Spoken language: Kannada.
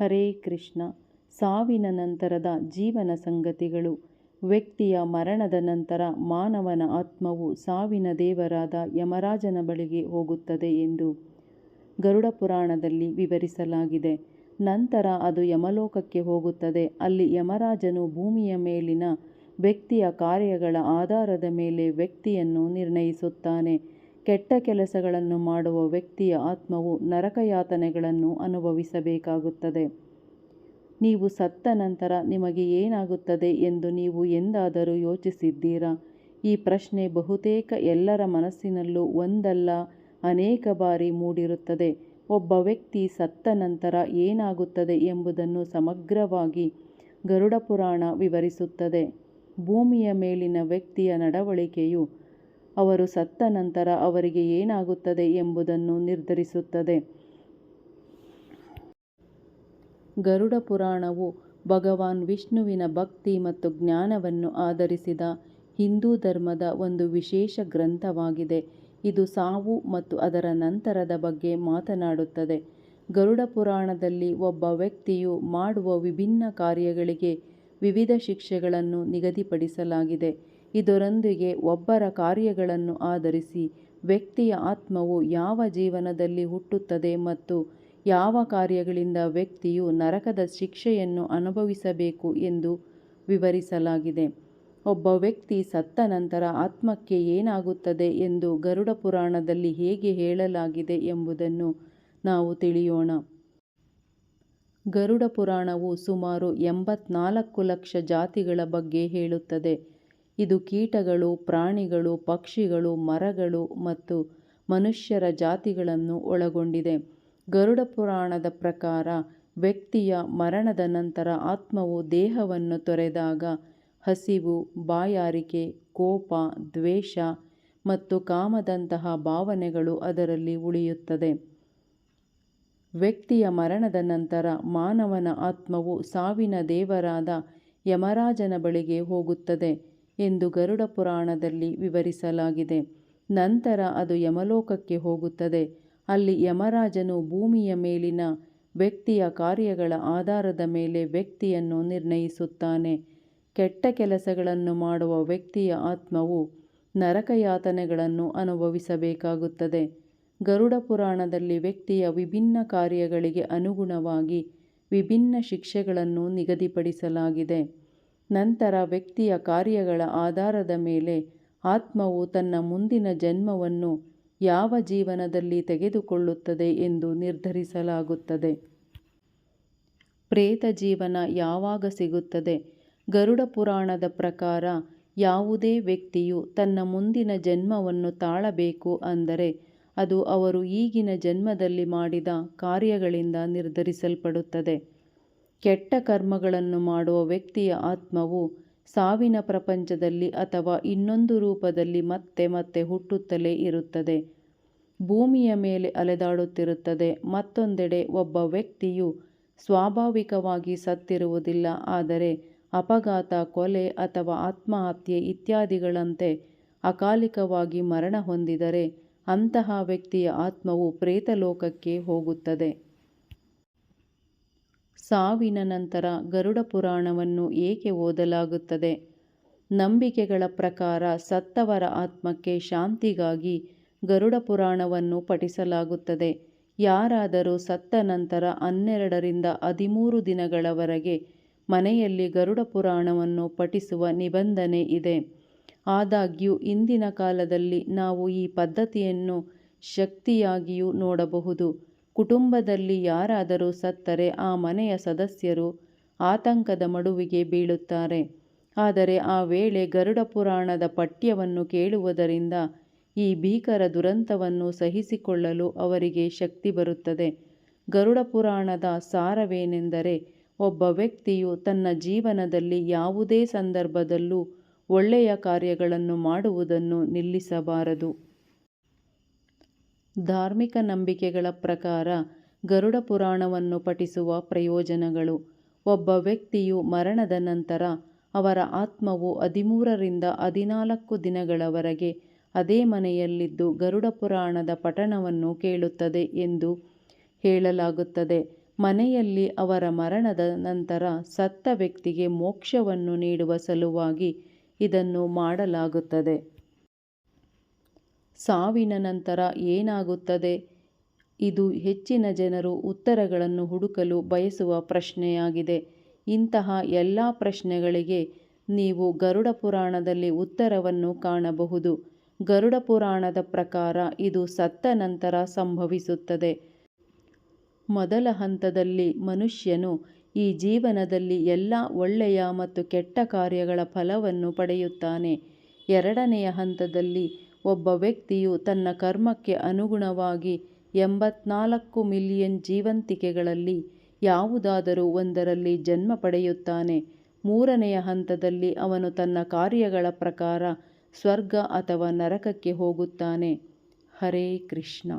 ಹರೇ ಕೃಷ್ಣ. ಸಾವಿನ ನಂತರದ ಜೀವನ ಸಂಗತಿಗಳು. ವ್ಯಕ್ತಿಯ ಮರಣದ ನಂತರ ಮಾನವನ ಆತ್ಮವು ಸಾವಿನ ದೇವರಾದ ಯಮರಾಜನ ಬಳಿಗೆ ಹೋಗುತ್ತದೆ ಎಂದು ಗರುಡ ಪುರಾಣದಲ್ಲಿ ವಿವರಿಸಲಾಗಿದೆ. ನಂತರ ಅದು ಯಮಲೋಕಕ್ಕೆ ಹೋಗುತ್ತದೆ. ಅಲ್ಲಿ ಯಮರಾಜನು ಭೂಮಿಯ ಮೇಲಿನ ವ್ಯಕ್ತಿಯ ಕಾರ್ಯಗಳ ಆಧಾರದ ಮೇಲೆ ವ್ಯಕ್ತಿಯನ್ನು ನಿರ್ಣಯಿಸುತ್ತಾನೆ. ಕೆಟ್ಟ ಕೆಲಸಗಳನ್ನು ಮಾಡುವ ವ್ಯಕ್ತಿಯ ಆತ್ಮವು ನರಕಯಾತನೆಗಳನ್ನು ಅನುಭವಿಸಬೇಕಾಗುತ್ತದೆ. ನೀವು ಸತ್ತ ನಂತರ ನಿಮಗೆ ಏನಾಗುತ್ತದೆ ಎಂದು ನೀವು ಎಂದಾದರೂ ಯೋಚಿಸಿದ್ದೀರಾ? ಈ ಪ್ರಶ್ನೆ ಬಹುತೇಕ ಎಲ್ಲರ ಮನಸ್ಸಿನಲ್ಲೂ ಒಂದಲ್ಲ, ಅನೇಕ ಬಾರಿ ಮೂಡಿರುತ್ತದೆ. ಒಬ್ಬ ವ್ಯಕ್ತಿ ಸತ್ತ ನಂತರ ಏನಾಗುತ್ತದೆ ಎಂಬುದನ್ನು ಸಮಗ್ರವಾಗಿ ಗರುಡ ಪುರಾಣ ವಿವರಿಸುತ್ತದೆ. ಭೂಮಿಯ ಮೇಲಿನ ವ್ಯಕ್ತಿಯ ನಡವಳಿಕೆಯು ಅವರು ಸತ್ತ ನಂತರ ಅವರಿಗೆ ಏನಾಗುತ್ತದೆ ಎಂಬುದನ್ನು ನಿರ್ಧರಿಸುತ್ತದೆ. ಗರುಡ ಪುರಾಣವು ಭಗವಾನ್ ವಿಷ್ಣುವಿನ ಭಕ್ತಿ ಮತ್ತು ಜ್ಞಾನವನ್ನು ಆಧರಿಸಿದ ಹಿಂದೂ ಧರ್ಮದ ಒಂದು ವಿಶೇಷ ಗ್ರಂಥವಾಗಿದೆ. ಇದು ಸಾವು ಮತ್ತು ಅದರ ನಂತರದ ಬಗ್ಗೆ ಮಾತನಾಡುತ್ತದೆ. ಗರುಡ ಪುರಾಣದಲ್ಲಿ ಒಬ್ಬ ವ್ಯಕ್ತಿಯು ಮಾಡುವ ವಿಭಿನ್ನ ಕಾರ್ಯಗಳಿಗೆ ವಿವಿಧ ಶಿಕ್ಷೆಗಳನ್ನು ನಿಗದಿಪಡಿಸಲಾಗಿದೆ. ಇದರೊಂದಿಗೆ ಒಬ್ಬರ ಕಾರ್ಯಗಳನ್ನು ಆಧರಿಸಿ ವ್ಯಕ್ತಿಯ ಆತ್ಮವು ಯಾವ ಜೀವನದಲ್ಲಿ ಹುಟ್ಟುತ್ತದೆ ಮತ್ತು ಯಾವ ಕಾರ್ಯಗಳಿಂದ ವ್ಯಕ್ತಿಯು ನರಕದ ಶಿಕ್ಷೆಯನ್ನು ಅನುಭವಿಸಬೇಕು ಎಂದು ವಿವರಿಸಲಾಗಿದೆ. ಒಬ್ಬ ವ್ಯಕ್ತಿ ಸತ್ತ ನಂತರ ಆತ್ಮಕ್ಕೆ ಏನಾಗುತ್ತದೆ ಎಂದು ಗರುಡ ಪುರಾಣದಲ್ಲಿ ಹೇಗೆ ಹೇಳಲಾಗಿದೆ ಎಂಬುದನ್ನು ನಾವು ತಿಳಿಯೋಣ. ಗರುಡ ಪುರಾಣವು ಸುಮಾರು ಎಂಬತ್ನಾಲ್ಕು ಲಕ್ಷ ಜಾತಿಗಳ ಬಗ್ಗೆ ಹೇಳುತ್ತದೆ. ಇದು ಕೀಟಗಳು, ಪ್ರಾಣಿಗಳು, ಪಕ್ಷಿಗಳು, ಮರಗಳು ಮತ್ತು ಮನುಷ್ಯರ ಜಾತಿಗಳನ್ನು ಒಳಗೊಂಡಿದೆ. ಗರುಡ ಪುರಾಣದ ಪ್ರಕಾರ ವ್ಯಕ್ತಿಯ ಮರಣದ ನಂತರ ಆತ್ಮವು ದೇಹವನ್ನು ತೊರೆದಾಗ ಹಸಿವು, ಬಾಯಾರಿಕೆ, ಕೋಪ, ದ್ವೇಷ ಮತ್ತು ಕಾಮದಂತಹ ಭಾವನೆಗಳು ಅದರಲ್ಲಿ ಉಳಿಯುತ್ತದೆ. ವ್ಯಕ್ತಿಯ ಮರಣದ ನಂತರ ಮಾನವನ ಆತ್ಮವು ಸಾವಿನ ದೇವರಾದ ಯಮರಾಜನ ಬಳಿಗೆ ಹೋಗುತ್ತದೆ. ಎಂದು ಗರುಡ ಪುರಾಣದಲ್ಲಿ ವಿವರಿಸಲಾಗಿದೆ. ನಂತರ ಅದು ಯಮಲೋಕಕ್ಕೆ ಹೋಗುತ್ತದೆ. ಅಲ್ಲಿ ಯಮರಾಜನು ಭೂಮಿಯ ಮೇಲಿನ ವ್ಯಕ್ತಿಯ ಕಾರ್ಯಗಳ ಆಧಾರದ ಮೇಲೆ ವ್ಯಕ್ತಿಯನ್ನು ನಿರ್ಣಯಿಸುತ್ತಾನೆ. ಕೆಟ್ಟ ಕೆಲಸಗಳನ್ನು ಮಾಡುವ ವ್ಯಕ್ತಿಯ ಆತ್ಮವು ನರಕಯಾತನೆಗಳನ್ನು ಅನುಭವಿಸಬೇಕಾಗುತ್ತದೆ. ಗರುಡ ಪುರಾಣದಲ್ಲಿ ವ್ಯಕ್ತಿಯ ವಿಭಿನ್ನ ಕಾರ್ಯಗಳಿಗೆ ಅನುಗುಣವಾಗಿ ವಿಭಿನ್ನ ಶಿಕ್ಷೆಗಳನ್ನು ನಿಗದಿಪಡಿಸಲಾಗಿದೆ. ನಂತರ ವ್ಯಕ್ತಿಯ ಕಾರ್ಯಗಳ ಆಧಾರದ ಮೇಲೆ ಆತ್ಮವು ತನ್ನ ಮುಂದಿನ ಜನ್ಮವನ್ನು ಯಾವ ಜೀವನದಲ್ಲಿ ತೆಗೆದುಕೊಳ್ಳುತ್ತದೆ ಎಂದು ನಿರ್ಧರಿಸಲಾಗುತ್ತದೆ. ಪ್ರೇತ ಜೀವನ ಯಾವಾಗ ಸಿಗುತ್ತದೆ? ಗರುಡ ಪುರಾಣದ ಪ್ರಕಾರ ಯಾವುದೇ ವ್ಯಕ್ತಿಯು ತನ್ನ ಮುಂದಿನ ಜನ್ಮವನ್ನು ತಾಳಬೇಕು ಅಂದರೆ ಅದು ಅವರು ಈಗಿನ ಜನ್ಮದಲ್ಲಿ ಮಾಡಿದ ಕಾರ್ಯಗಳಿಂದ ನಿರ್ಧರಿಸಲ್ಪಡುತ್ತದೆ. ಕೆಟ್ಟ ಕರ್ಮಗಳನ್ನು ಮಾಡುವ ವ್ಯಕ್ತಿಯ ಆತ್ಮವು ಸಾವಿನ ಪ್ರಪಂಚದಲ್ಲಿ ಅಥವಾ ಇನ್ನೊಂದು ರೂಪದಲ್ಲಿ ಮತ್ತೆ ಮತ್ತೆ ಹುಟ್ಟುತ್ತಲೇ ಇರುತ್ತದೆ. ಭೂಮಿಯ ಮೇಲೆ ಅಲೆದಾಡುತ್ತಿರುತ್ತದೆ. ಮತ್ತೊಂದೆಡೆ ಒಬ್ಬ ವ್ಯಕ್ತಿಯು ಸ್ವಾಭಾವಿಕವಾಗಿ ಸತ್ತಿರುವುದಿಲ್ಲ. ಆದರೆ ಅಪಘಾತ, ಕೊಲೆ ಅಥವಾ ಆತ್ಮಹತ್ಯೆ ಇತ್ಯಾದಿಗಳಂತೆ ಅಕಾಲಿಕವಾಗಿ ಮರಣ ಹೊಂದಿದರೆ ಅಂತಹ ವ್ಯಕ್ತಿಯ ಆತ್ಮವು ಪ್ರೇತಲೋಕಕ್ಕೆ ಹೋಗುತ್ತದೆ. ಸಾವಿನ ನಂತರ ಗರುಡ ಪುರಾಣವನ್ನು ಏಕೆ ಓದಲಾಗುತ್ತದೆ? ನಂಬಿಕೆಗಳ ಪ್ರಕಾರ ಸತ್ತವರ ಆತ್ಮಕ್ಕೆ ಶಾಂತಿಗಾಗಿ ಗರುಡ ಪುರಾಣವನ್ನು ಪಠಿಸಲಾಗುತ್ತದೆ. ಯಾರಾದರೂ ಸತ್ತ ನಂತರ ಹನ್ನೆರಡರಿಂದ ಹದಿಮೂರು ದಿನಗಳವರೆಗೆ ಮನೆಯಲ್ಲಿ ಗರುಡ ಪುರಾಣವನ್ನು ಪಠಿಸುವ ನಿಬಂಧನೆ ಇದೆ. ಆದಾಗ್ಯೂ, ಇಂದಿನ ಕಾಲದಲ್ಲಿ ನಾವು ಈ ಪದ್ಧತಿಯನ್ನು ಶಕ್ತಿಯಾಗಿಯೂ ನೋಡಬಹುದು. ಕುಟುಂಬದಲ್ಲಿ ಯಾರಾದರೂ ಸತ್ತರೆ ಆ ಮನೆಯ ಸದಸ್ಯರು ಆತಂಕದ ಮಡುವಿಗೆ ಬೀಳುತ್ತಾರೆ. ಆದರೆ ಆ ವೇಳೆ ಗರುಡ ಪುರಾಣದ ಪಠ್ಯವನ್ನು ಕೇಳುವುದರಿಂದ ಈ ಭೀಕರ ದುರಂತವನ್ನು ಸಹಿಸಿಕೊಳ್ಳಲು ಅವರಿಗೆ ಶಕ್ತಿ ಬರುತ್ತದೆ. ಗರುಡ ಪುರಾಣದ ಸಾರವೇನೆಂದರೆ ಒಬ್ಬ ವ್ಯಕ್ತಿಯು ತನ್ನ ಜೀವನದಲ್ಲಿ ಯಾವುದೇ ಸಂದರ್ಭದಲ್ಲೂ ಒಳ್ಳೆಯ ಕಾರ್ಯಗಳನ್ನು ಮಾಡುವುದನ್ನು ನಿಲ್ಲಿಸಬಾರದು. ಧಾರ್ಮಿಕ ನಂಬಿಕೆಗಳ ಪ್ರಕಾರ ಗರುಡ ಪುರಾಣವನ್ನು ಪಠಿಸುವ ಪ್ರಯೋಜನಗಳು. ಒಬ್ಬ ವ್ಯಕ್ತಿಯು ಮರಣದ ನಂತರ ಅವರ ಆತ್ಮವು ಹದಿಮೂರರಿಂದ ಹದಿನಾಲ್ಕು ದಿನಗಳವರೆಗೆ ಅದೇ ಮನೆಯಲ್ಲಿದ್ದು ಗರುಡ ಪುರಾಣದ ಪಠಣವನ್ನು ಕೇಳುತ್ತದೆ ಎಂದು ಹೇಳಲಾಗುತ್ತದೆ. ಮನೆಯಲ್ಲಿ ಅವರ ಮರಣದ ನಂತರ ಸತ್ತ ವ್ಯಕ್ತಿಗೆ ಮೋಕ್ಷವನ್ನು ನೀಡುವ ಸಲುವಾಗಿ ಇದನ್ನು ಮಾಡಲಾಗುತ್ತದೆ. ಸಾವಿನ ನಂತರ ಏನಾಗುತ್ತದೆ? ಇದು ಹೆಚ್ಚಿನ ಜನರು ಉತ್ತರಗಳನ್ನು ಹುಡುಕಲು ಬಯಸುವ ಪ್ರಶ್ನೆಯಾಗಿದೆ. ಇಂತಹ ಎಲ್ಲ ಪ್ರಶ್ನೆಗಳಿಗೆ ನೀವು ಗರುಡ ಪುರಾಣದಲ್ಲಿ ಉತ್ತರವನ್ನು ಕಾಣಬಹುದು. ಗರುಡ ಪುರಾಣದ ಪ್ರಕಾರ ಇದು ಸತ್ತ ನಂತರ ಸಂಭವಿಸುತ್ತದೆ. ಮೊದಲ ಹಂತದಲ್ಲಿ ಮನುಷ್ಯನು ಈ ಜೀವನದಲ್ಲಿ ಎಲ್ಲ ಒಳ್ಳೆಯ ಮತ್ತು ಕೆಟ್ಟ ಕಾರ್ಯಗಳ ಫಲವನ್ನು ಪಡೆಯುತ್ತಾನೆ. ಎರಡನೆಯ ಹಂತದಲ್ಲಿ ಒಬ್ಬ ವ್ಯಕ್ತಿಯು ತನ್ನ ಕರ್ಮಕ್ಕೆ ಅನುಗುಣವಾಗಿ ಎಂಬತ್ನಾಲ್ಕು ಮಿಲಿಯನ್ ಜೀವಂತಿಕೆಗಳಲ್ಲಿ ಯಾವುದಾದರೂ ಒಂದರಲ್ಲಿ ಜನ್ಮ ಪಡೆಯುತ್ತಾನೆ. ಮೂರನೆಯ ಹಂತದಲ್ಲಿ ಅವನು ತನ್ನ ಕಾರ್ಯಗಳ ಪ್ರಕಾರ ಸ್ವರ್ಗ ಅಥವಾ ನರಕಕ್ಕೆ ಹೋಗುತ್ತಾನೆ. ಹರೇ ಕೃಷ್ಣ.